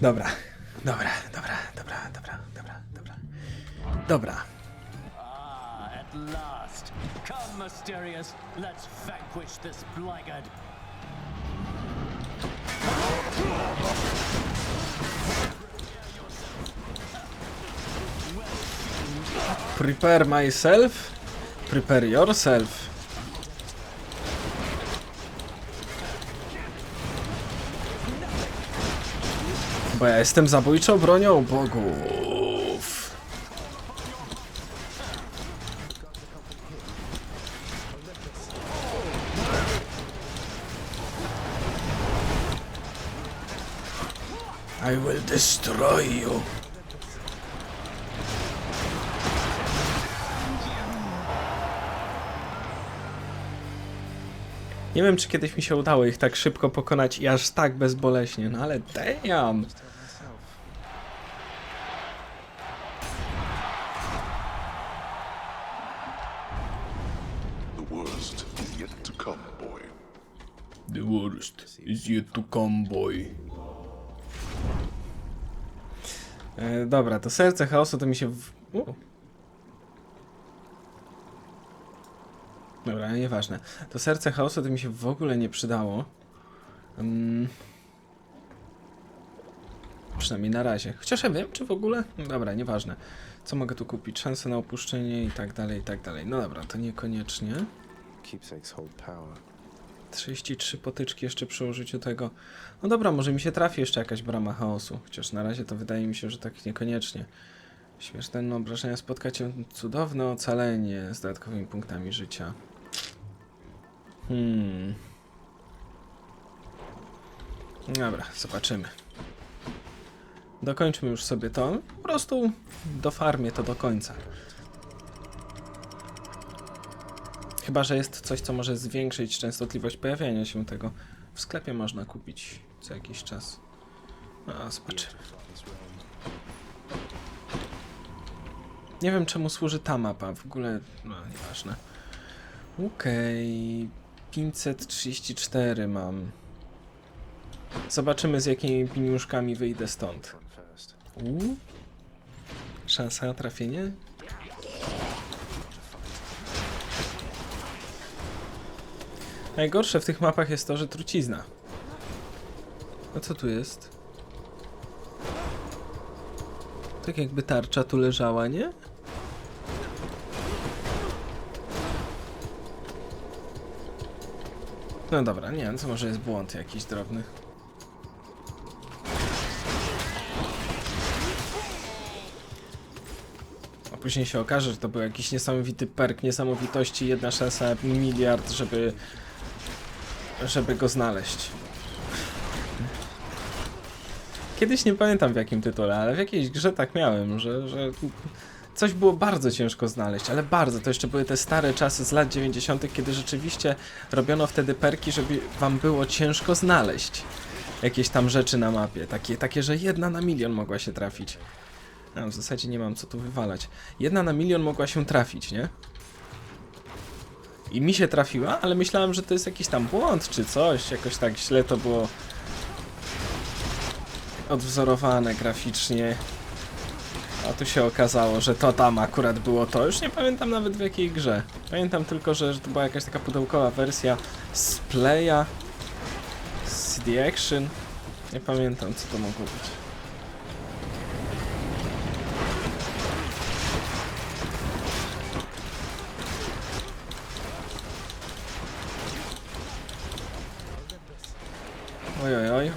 Dobra, dobra, dobra, dobra, dobra, dobra, dobra. Dobra. Ah, at last. Come, Mysterious. Let's vanquish this blackguard. Prepare myself. Prepare yourself. Bo ja jestem zabójczą bronią bogów. I will destroy you. Nie wiem, czy kiedyś mi się udało ich tak szybko pokonać i aż tak bezboleśnie, no ale damn! Is yet to come, boy. E, dobra, to serce chaosu to mi się w... U. Dobra, nieważne. To serce chaosu to mi się w ogóle nie przydało. Mm. Przynajmniej na razie. Chociaż ja wiem, czy w ogóle... Dobra, nieważne. Co mogę tu kupić? Szanse na opuszczenie i tak dalej, i tak dalej. No dobra, to niekoniecznie. Keepsakes hold power. 33 potyczki jeszcze przy użyciu tego. No dobra, może mi się trafi jeszcze jakaś brama chaosu. Chociaż na razie to wydaje mi się, że tak niekoniecznie. Śmiertelne obrażenia spotka cię cudowne ocalenie z dodatkowymi punktami życia. Hmm. Dobra, zobaczymy. Dokończmy już sobie to. Po prostu dofarmię to do końca. Chyba, że jest coś, co może zwiększyć częstotliwość pojawiania się tego. W sklepie można kupić co jakiś czas. A, zobaczymy. Nie wiem, czemu służy ta mapa. W ogóle, no, nieważne. Okej. 534 mam. Zobaczymy, z jakimi pieniążkami wyjdę stąd. Uuu. Szansa na trafienie? Najgorsze w tych mapach jest to, że trucizna. A co tu jest? Tak jakby tarcza tu leżała, nie? No dobra, nie wiem, co może jest błąd jakiś drobny. A później się okaże, że to był jakiś niesamowity perk niesamowitości, jedna szansa miliard, żeby żeby go znaleźć. Kiedyś nie pamiętam w jakim tytule, ale w jakiejś grze tak miałem, że, że coś było bardzo ciężko znaleźć, ale bardzo. To jeszcze były te stare czasy z lat 90., kiedy rzeczywiście robiono wtedy perki, żeby wam było ciężko znaleźć jakieś tam rzeczy na mapie. Takie, takie że jedna na milion mogła się trafić. A, w zasadzie nie mam co tu wywalać. Jedna na milion mogła się trafić, nie? I mi się trafiła, ale myślałem, że to jest jakiś tam błąd czy coś. Jakoś tak źle to było odwzorowane graficznie. A tu się okazało, że to tam akurat było to. Już nie pamiętam nawet w jakiej grze. Pamiętam tylko, że, to była jakaś taka pudełkowa wersja z Playa, z CD Action. Nie pamiętam, co to mogło być.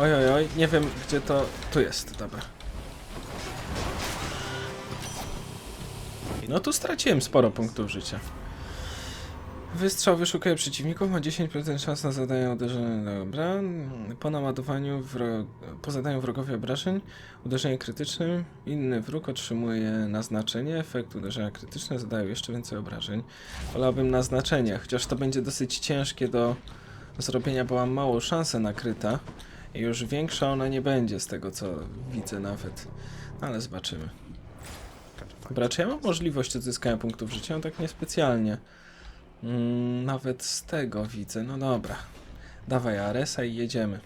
Oj, oj, oj, nie wiem gdzie to... Tu jest, dobra. No tu straciłem sporo punktów życia. Wystrzał wyszukuje przeciwników, ma 10% szans na zadanie uderzenia. Dobra. Po naładowaniu, po zadaniu wrogowi obrażeń, uderzenie krytycznym, inny wróg otrzymuje naznaczenie. Efekt uderzenia krytyczne zadaje jeszcze więcej obrażeń. Wolałbym naznaczenie, chociaż to będzie dosyć ciężkie do zrobienia, bo mam małą szansę na kryta. I już większa ona nie będzie z tego co widzę nawet, no, ale zobaczymy. Dobra, ja mam możliwość odzyskania punktów życia? No tak niespecjalnie. Mm, nawet z tego widzę, no dobra. Dawaj Aresa i jedziemy.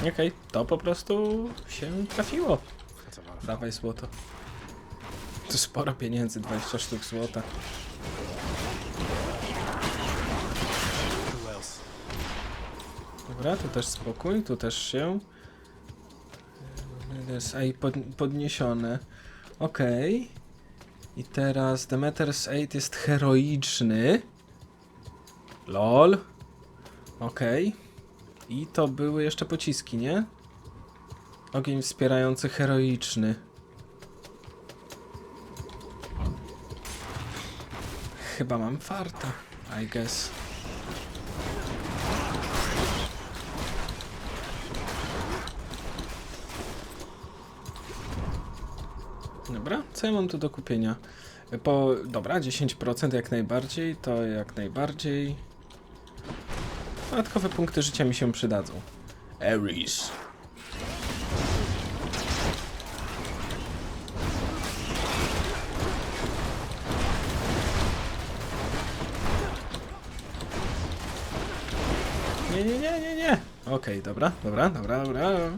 Okej, okay, to po prostu się trafiło. Dawaj złoto. To sporo pieniędzy, 20 sztuk złota. Dobra, tu też spokój, tu też się. Demeter's Eye pod, podniesione. Okej. I teraz Demeter's Aid jest heroiczny. LOL. Okej. I to były jeszcze pociski, nie? Ogień wspierający heroiczny. Chyba mam farta, I guess. Dobra, co ja mam tu do kupienia? Po, dobra, 10% jak najbardziej, to jak najbardziej. Dodatkowe punkty życia mi się przydadzą. Ares. Nie, nie, nie, nie, nie. Okej, dobra, dobra, dobra, dobra.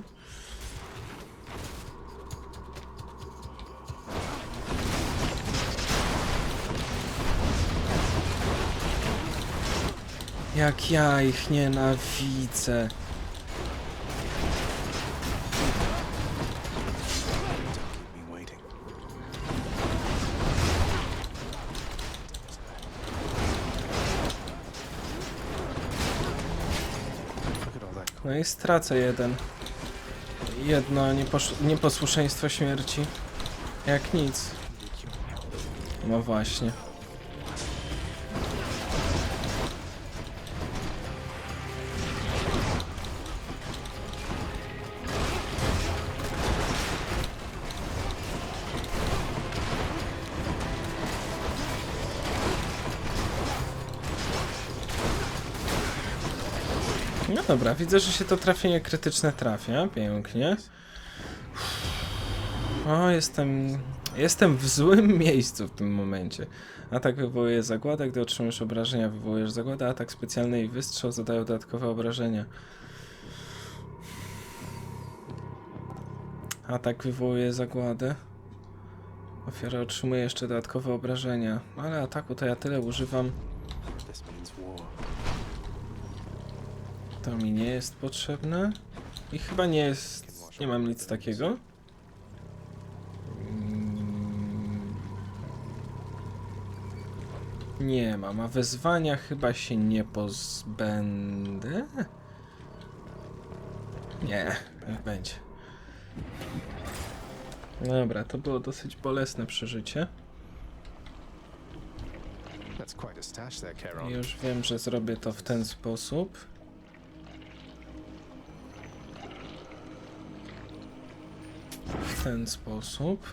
Jak ja ich nienawidzę. No i stracę jeden. Jedno nieposłuszeństwo śmierci. Jak nic. No właśnie. Dobra, widzę, że się to trafienie krytyczne trafia. Pięknie. O, jestem. Jestem w złym miejscu w tym momencie. Atak wywołuje zagładę, gdy otrzymujesz obrażenia, wywołujesz zagładę. Atak specjalny i wystrzał zadają dodatkowe obrażenia. Atak wywołuje zagładę. Ofiara otrzymuje jeszcze dodatkowe obrażenia. Ale ataku to ja tyle używam. To mi nie jest potrzebne. I chyba nie jest. Nie mam nic takiego. Mm. Nie mam, a wezwania chyba się nie pozbędę. Nie, niech będzie. Dobra, to było dosyć bolesne przeżycie. Już wiem, że zrobię to w ten sposób. Ten sposób.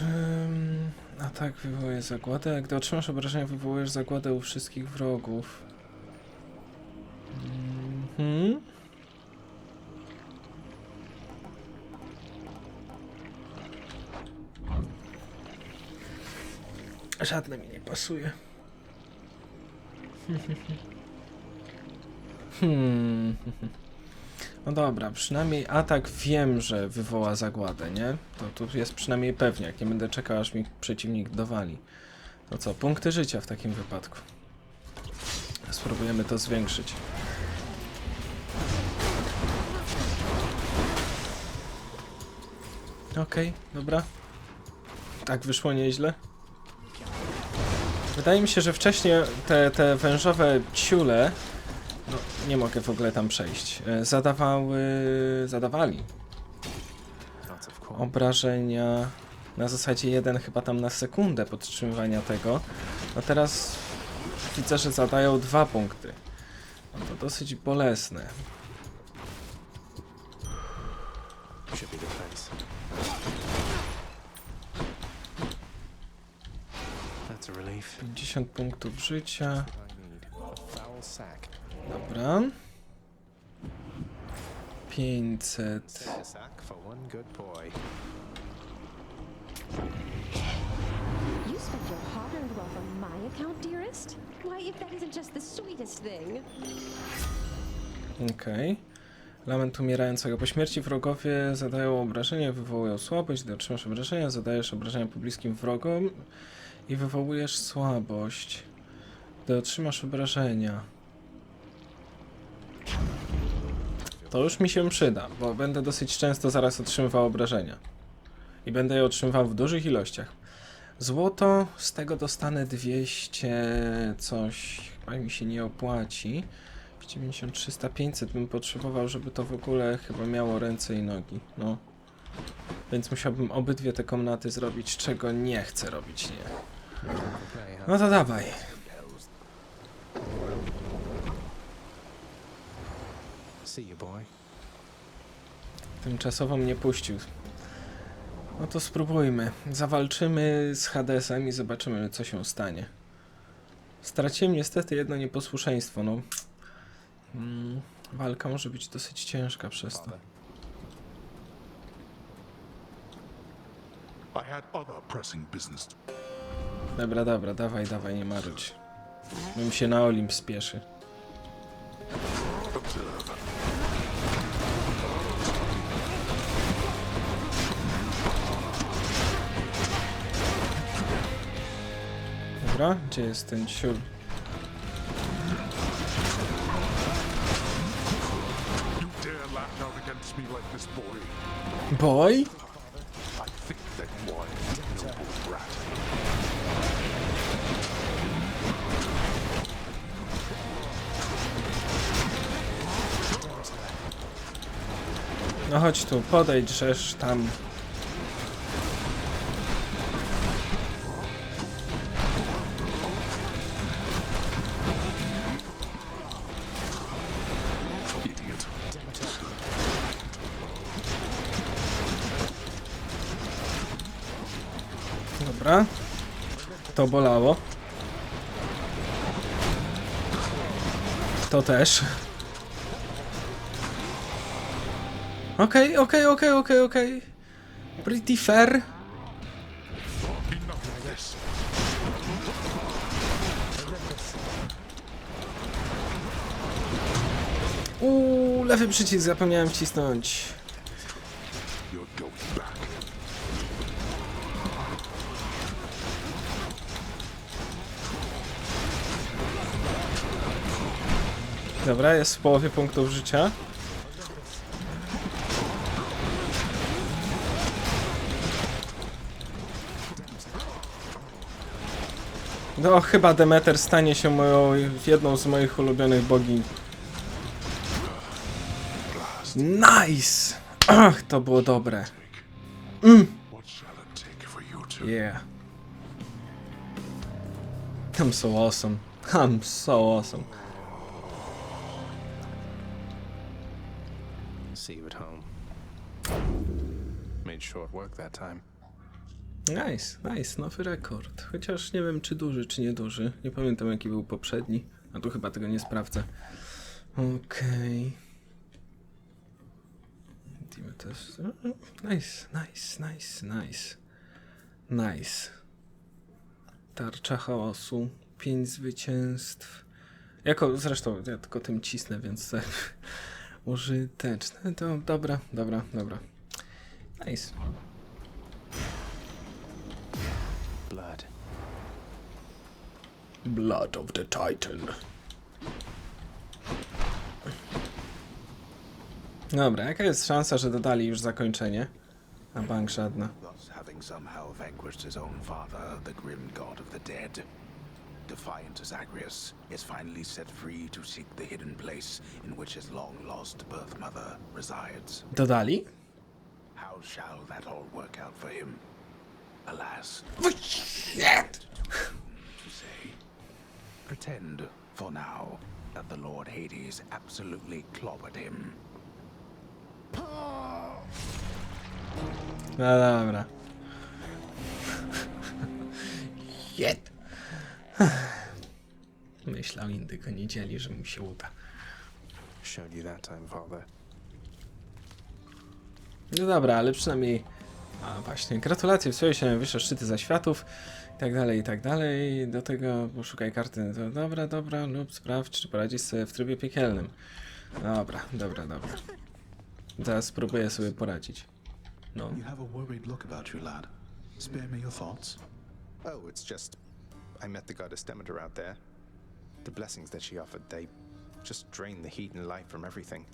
Ym, Atak wywołuje zagładę. Gdy otrzymasz obrażenia, wywołujesz zagładę u wszystkich wrogów. Mhm. Żadne mi nie pasuje. Hmm. No dobra, przynajmniej atak wiem, że wywoła zagładę, nie? To tu jest przynajmniej pewniak. Nie będę czekał, aż mi przeciwnik dowali. To co, punkty życia w takim wypadku. Spróbujemy to zwiększyć. Okej, dobra. Tak wyszło nieźle. Wydaje mi się, że wcześniej te, te wężowe ciule, no nie mogę w ogóle tam przejść, e, zadawały, zadawali obrażenia na zasadzie jeden chyba tam na sekundę podtrzymywania tego. No teraz widzę, że zadają dwa punkty. No to dosyć bolesne. 50 punktów życia. Dobra. 500. Take a sack for one good boy. You spent your hard-earned wealth on my account, dearest? Why, if that isn't just the sweetest thing. Okej. Lament umierającego. Po śmierci wrogowie zadają obrażenia, wywołują słabość. Gdy otrzymasz obrażenia, zadajesz obrażenia pobliskim wrogom i wywołujesz słabość. Gdy otrzymasz obrażenia. To już mi się przyda, bo będę dosyć często zaraz otrzymywał obrażenia. I będę je otrzymywał w dużych ilościach. Złoto, z tego dostanę 200 coś, chyba mi się nie opłaci. 90, 300, 500 bym potrzebował, żeby to w ogóle chyba miało ręce i nogi. No. Więc musiałbym obydwie te komnaty zrobić, czego nie chcę robić, nie. No to dawaj. See you, boy. Tymczasowo mnie puścił. No to spróbujmy. Zawalczymy z Hadesem i zobaczymy, co się stanie. Straciłem niestety jedno nieposłuszeństwo, no. Mm, walka może być dosyć ciężka przez to. Dobra, dobra, dawaj, dawaj, nie marudź. Bym się na Olimp spieszy. Observe. Dobra, gdzie jest ten ciul? Boy? No chodź tu, podejdź, tam. To bolało. To też. Okej, okej, okej, okej, okej. Pretty fair. Enough of this. Uuu, lewy przycisk zapomniałem wcisnąć. Dobra, jest w połowie punktów życia. No, chyba Demeter stanie się moją, jedną z moich ulubionych bogiń. Nice! Ach, to było dobre. To? Yeah. I'm so awesome. I'm so awesome. Short work that time. Nice, nice, nowy rekord. Chociaż nie wiem, czy duży, czy nieduży. Nie pamiętam, jaki był poprzedni. A tu chyba tego nie sprawdzę. Okej. Okay. Jest... Nice, nice, nice, nice. Nice. Tarcza chaosu. Pięć zwycięstw. Jako, zresztą, ja tylko tym cisnę, więc. Użyteczne. To dobra, dobra, dobra. Nice. Blood. Blood of the Titan. Dobra, jaka jest szansa, że dodali już zakończenie? Na bank żadna. thus having somehow vanquished his own father, the grim god of the dead. Defiant as Agrius is finally set free to seek the hidden place in which his long lost birth mother resides. Dodali? How shall that all work out for him? Alas, oh, to say. Pretend, for now, that the Lord Hades absolutely clobbered him. No dobra. Jed. Myślał indyko nie dzieli, że mu się uda. Showed you that time, father. No dobra, ale przynajmniej A właśnie, gratulacje, wstrzymaj się na najwyższe szczyty zaświatów i tak dalej, i tak dalej. Do tego poszukaj karty. To dobra, dobra, lub sprawdź, czy poradzisz sobie w trybie piekielnym. Dobra, dobra, dobra. Zaraz spróbuję sobie poradzić. No. You have a worried look about you, lad. Spare me your thoughts. Oh, it's just. I met the goddess Demeter out there. The blessings that she offered, they just drain the heat and life from everything.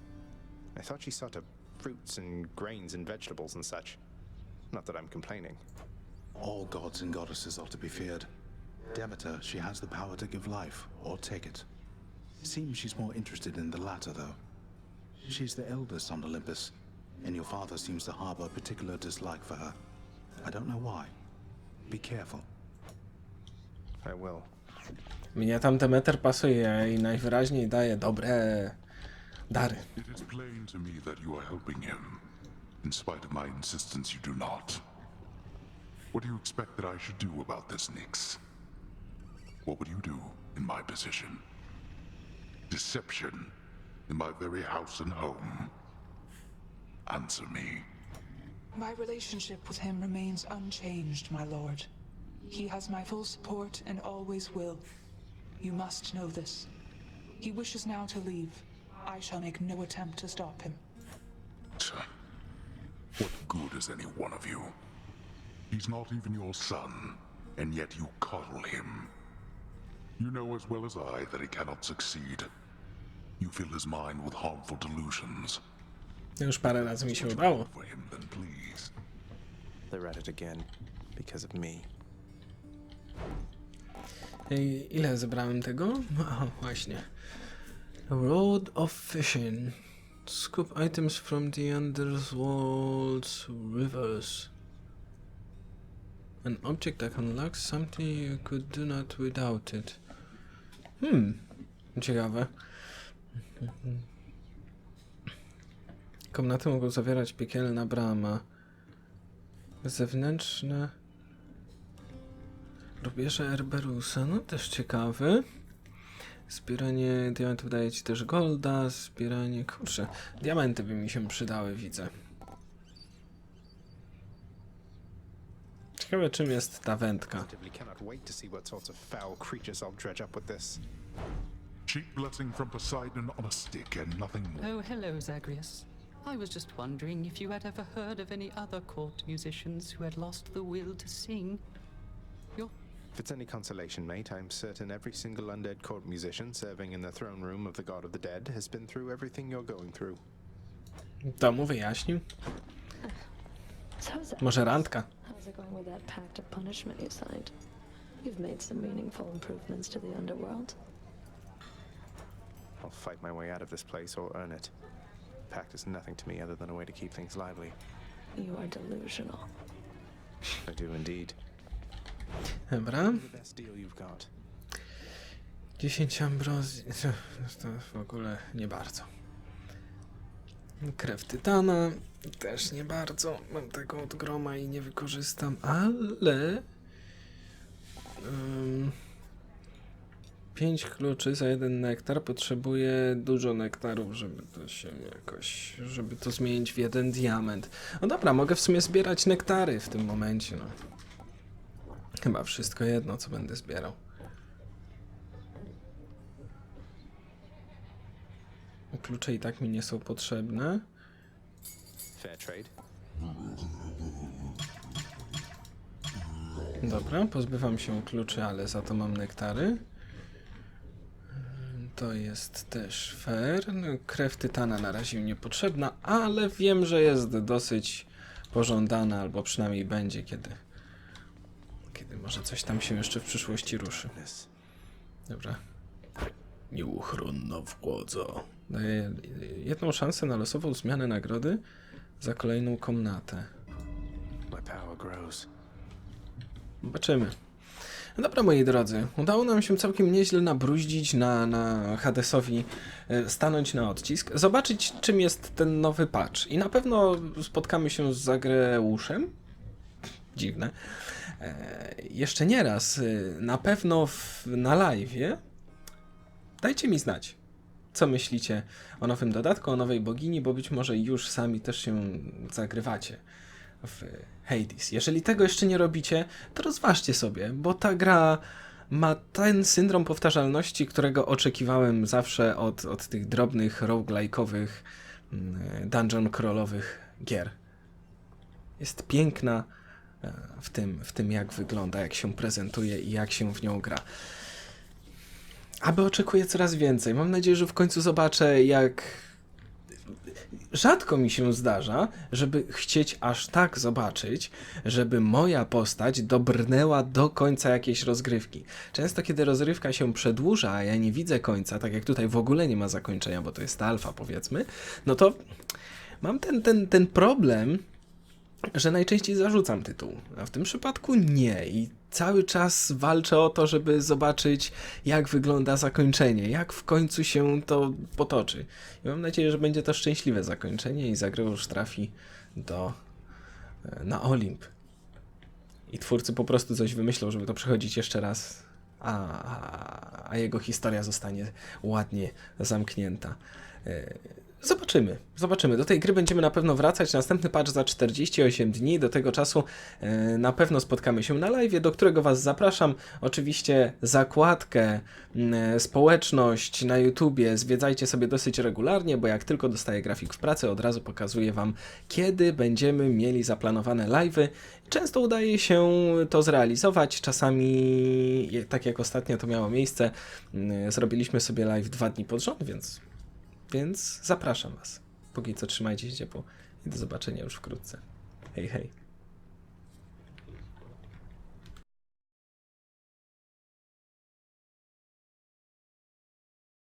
I thought she saw to fruits and grains and vegetables and such. Not that I'm complaining. All gods and goddesses are to be feared. Demeter, she has the power to give life, or take it. Seems she's more interested in the latter, though. She's the eldest on Olympus, and your father seems to harbor a particular dislike for her. I don't know why. Be careful. I will. Mnie tam Demeter pasuje i najwyraźniej daje dobre dary. It is plain to me that you are helping him. In spite of my insistence, you do not. What do you expect that I should do about this, Nix? What would you do in my position? Deception in my very house and home. Answer me. My relationship with him remains unchanged, my lord. He has my full support and always will. You must know this. He wishes now to leave. I shall make no attempt to stop him. What good is any one of you? He's not even your son, and yet you coddle him. You know as well as I that he cannot succeed. You fill his mind with harmful delusions. Już parę razy mi się udało. For him, then please. They're at it again. Because of me. Ej, ile zebrałem tego? O, właśnie. Road of Fishing. Scoop items from the underworld's rivers. An object that unlocks something you could do not without it. Hmm, ciekawe. Komnaty mogą zawierać piekielna brama. Zewnętrzne... Rubieże Erberusa, no też ciekawy. Zbieranie diamentów daje ci też golda, zbieranie... Kurczę, diamenty by mi się przydały, widzę. Ciekawe czym jest ta wędka. Cheap blessing from Poseidon on a stick and nothing more. Oh, hello, Zagreus. I was just wondering if you had ever heard of any other court musicians who had lost the will to sing. You're If it's any consolation, mate, I'm certain every single undead court musician serving in the throne room of the god of the dead has been through everything you're going through. To mu wyjaśnił. So is that. Może randka. How's it going with that pact of punishment you signed? You've made some meaningful improvements to the underworld. I'll fight my way out of this place or earn it. Pact is nothing to me other than a way to keep things lively. You are delusional. I do indeed. Dobra. The best deal you've got. 10 ambrozji. To w ogóle nie bardzo. Krew tytana. Też nie bardzo. Mam tego od groma i nie wykorzystam, ale. Um, 5 kluczy za jeden nektar. Potrzebuję dużo nektarów, żeby to się jakoś. żeby to zmienić w jeden diament. No dobra, mogę w sumie zbierać nektary w tym momencie. No. Chyba wszystko jedno, co będę zbierał. Klucze i tak mi nie są potrzebne. Fair trade. Dobra, pozbywam się kluczy, ale za to mam nektary. To jest też fair. No, Krew tytana na razie mi niepotrzebna, ale wiem, że jest dosyć pożądana, albo przynajmniej będzie, kiedy, kiedy może coś tam się jeszcze w przyszłości ruszy. Dobra. Nieuchronna władza. Daje jedną szansę na losową zmianę nagrody za kolejną komnatę. Zobaczymy. No dobra, moi drodzy, udało nam się całkiem nieźle nabruździć na, na Hadesowi, e, stanąć na odcisk, zobaczyć czym jest ten nowy patch. I na pewno spotkamy się z Zagreuszem. Dziwne. E, jeszcze nie raz, e, na pewno w, na live'ie. Dajcie mi znać, co myślicie o nowym dodatku, o nowej bogini, bo być może już sami też się zagrywacie w Hades. Jeżeli tego jeszcze nie robicie, to rozważcie sobie, bo ta gra ma ten syndrom powtarzalności, którego oczekiwałem zawsze od, od tych drobnych roguelike'owych, mm, dungeon crawlowych gier. Jest piękna w tym, w tym, jak wygląda, jak się prezentuje i jak się w nią gra. Aby oczekuję coraz więcej. Mam nadzieję, że w końcu zobaczę, jak. Rzadko mi się zdarza, żeby chcieć aż tak zobaczyć, żeby moja postać dobrnęła do końca jakiejś rozgrywki. Często, kiedy rozgrywka się przedłuża, a ja nie widzę końca, tak jak tutaj w ogóle nie ma zakończenia, bo to jest alfa, powiedzmy, no to mam ten, ten, ten problem, że najczęściej zarzucam tytuł, a w tym przypadku nie i cały czas walczę o to, żeby zobaczyć, jak wygląda zakończenie, jak w końcu się to potoczy. I mam nadzieję, że będzie to szczęśliwe zakończenie i Zagreusz trafi do, e, na Olimp. I twórcy po prostu coś wymyślą, żeby to przechodzić jeszcze raz, a, a, a jego historia zostanie ładnie zamknięta. E, Zobaczymy, zobaczymy. Do tej gry będziemy na pewno wracać. Następny patch za 48 dni. Do tego czasu e, na pewno spotkamy się na live, do którego Was zapraszam. Oczywiście zakładkę, m, społeczność na YouTubie zwiedzajcie sobie dosyć regularnie, bo jak tylko dostaję grafik w pracy, od razu pokazuję Wam, kiedy będziemy mieli zaplanowane live'y. Często udaje się to zrealizować, czasami, tak jak ostatnio to miało miejsce, m, zrobiliśmy sobie live dwa dni pod rząd, więc więc zapraszam Was. Póki co trzymajcie się ciepło i do zobaczenia już wkrótce. Hej, hej.